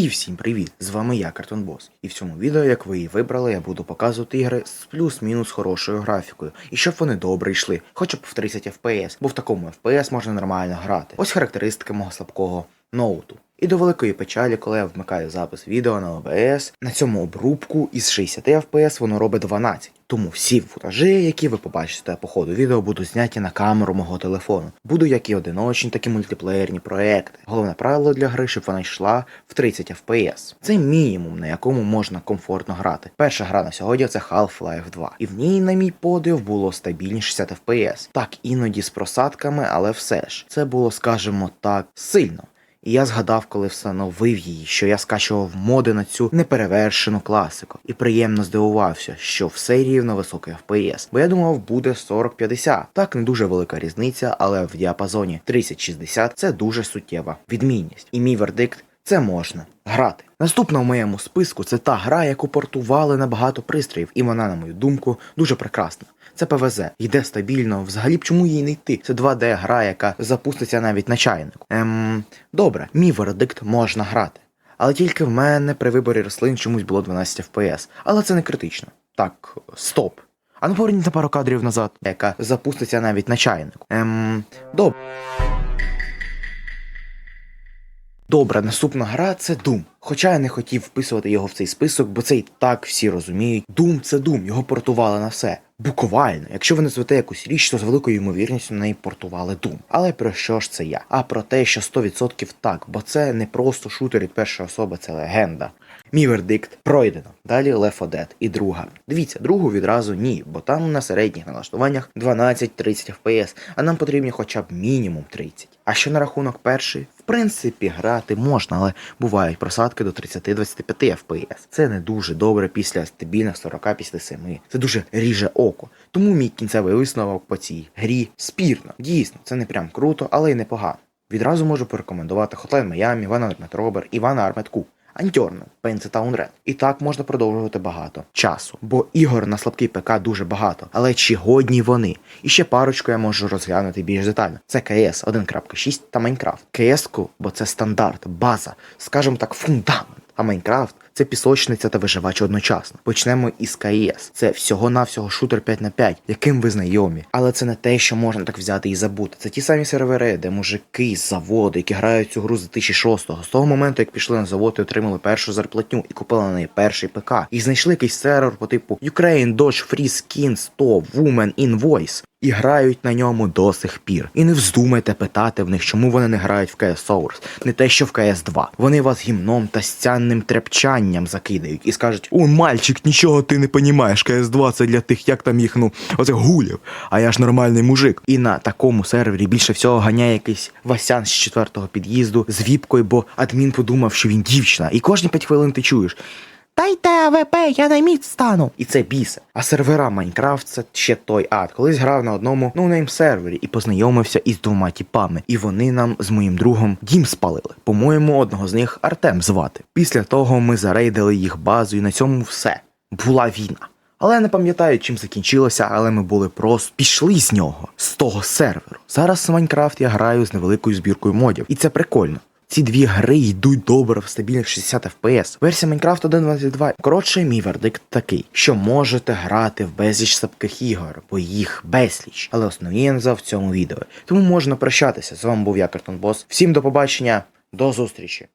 І всім привіт! З вами я, Картон Бос. І в цьому відео, як ви її вибрали, я буду показувати ігри з плюс-мінус хорошою графікою, і щоб вони добре йшли, хоча б в 30 FPS, бо в такому FPS можна нормально грати. Ось характеристики мого слабкого ноуту. І до великої печалі, коли я вмикаю запис відео на OBS, на цьому обрубку із 60 FPS воно робить 12. Тому всі футажі, які ви побачите по ходу відео, будуть зняті на камеру мого телефону. Буду як і одиночні, так і мультиплеєрні проекти. Головне правило для гри, щоб вона йшла в 30 FPS. Це мінімум, на якому можна комфортно грати. Перша гра на сьогодні це Half-Life 2. І в ній, на мій подив, було стабільні 60 FPS. Так, іноді з просадками, але все ж. Це було, скажімо так, сильно. І я згадав, коли встановив її, що я скачував моди на цю неперевершену класику, і приємно здивувався, що все рівно високий FPS, бо я думав, буде 40-50. Так не дуже велика різниця, але в діапазоні 30-60 це дуже суттєва відмінність. І мій вердикт це можна грати. Наступна в моєму списку це та гра, яку портували на багато пристроїв, і вона, на мою думку, дуже прекрасна. Це ПВЗ, йде стабільно. Взагалі б чому їй не йти? Це 2D гра, яка запуститься навіть на чайнику. Ем, добре, мій вердикт можна грати. Але тільки в мене при виборі рослин чомусь було 12 FPS. Але це не критично. Так, стоп. А ну поверніть на пару кадрів назад, яка запуститься навіть на чайнику. Ем, добре. Добре, наступна гра це Doom. Хоча я не хотів вписувати його в цей список, бо це і так всі розуміють. Doom це Doom, його портували на все. Буквально, якщо ви назвете якусь річ, то з великою ймовірністю на неї портували Doom. Але про що ж це я? А про те, що 100% так, бо це не просто шутер від першої особи, це легенда. Мій вердикт пройдено. Далі Left 4 Dead і друга. Дивіться, другу відразу ні, бо там на середніх налаштуваннях 12-30 FPS, а нам потрібні хоча б мінімум 30. А що на рахунок першої? Принципі, грати можна, але бувають просадки до 30-25 FPS. Це не дуже добре після стабільних 40-57. Це дуже ріже око. Тому мій кінцевий висновок по цій грі спірно. Дійсно, це не прям круто, але й непогано. Відразу можу порекомендувати Hotline Miami, Ван Армет Робер, і Армет Armed Пенце Town Red. І так можна продовжувати багато часу, бо ігор на слабкий ПК дуже багато, але чи годні вони? І ще парочку я можу розглянути більш детально. Це КС 1.6 та Майнкрафт. КС-ку, бо це стандарт, база, скажімо так, фундамент. А Майнкрафт це пісочниця та виживач одночасно. Почнемо із КС. Це всього-навсього шутер 5 на 5, яким ви знайомі. Але це не те, що можна так взяти і забути. Це ті самі сервери, де мужики з заводу, які грають цю гру з 2006-го, з того моменту, як пішли на завод і отримали першу зарплатню і купили на неї перший ПК. І знайшли якийсь сервер по типу Ukraine Dodge Free Skin 100 Woman Invoice. І грають на ньому до сих пір. І не вздумайте питати в них, чому вони не грають в CS Source. Не те, що в CS 2. Вони вас гімном та стянним трепчанням закидають і скажуть: О, мальчик, нічого ти не понімаєш, КС-2 це для тих, як там їх, ну, оце гулів. А я ж нормальний мужик. І на такому сервері більше всього ганяє якийсь Васян з четвертого під'їзду з віпкою, бо адмін подумав, що він дівчина. І кожні 5 хвилин ти чуєш. Дайте АВП, я на міць стану. І це бісе. А сервера Майнкрафт це ще той ад. Колись грав на одному ноунейм сервері і познайомився із двома тіпами. І вони нам з моїм другом дім спалили. По-моєму, одного з них Артем звати. Після того ми зарейдили їх базу, і на цьому все. Була війна. Але не пам'ятаю, чим закінчилося, але ми були просто пішли з нього, з того серверу. Зараз в Майнкрафт я граю з невеликою збіркою модів, і це прикольно. Ці дві гри йдуть добре в стабільних 60 FPS. Версія Minecraft 1.22. Коротше, мій вердикт такий, що можете грати в безліч слабких ігор, бо їх безліч. Але основні я назвав в цьому відео. Тому можна прощатися. З вами був я, Картон Бос. Всім до побачення, до зустрічі.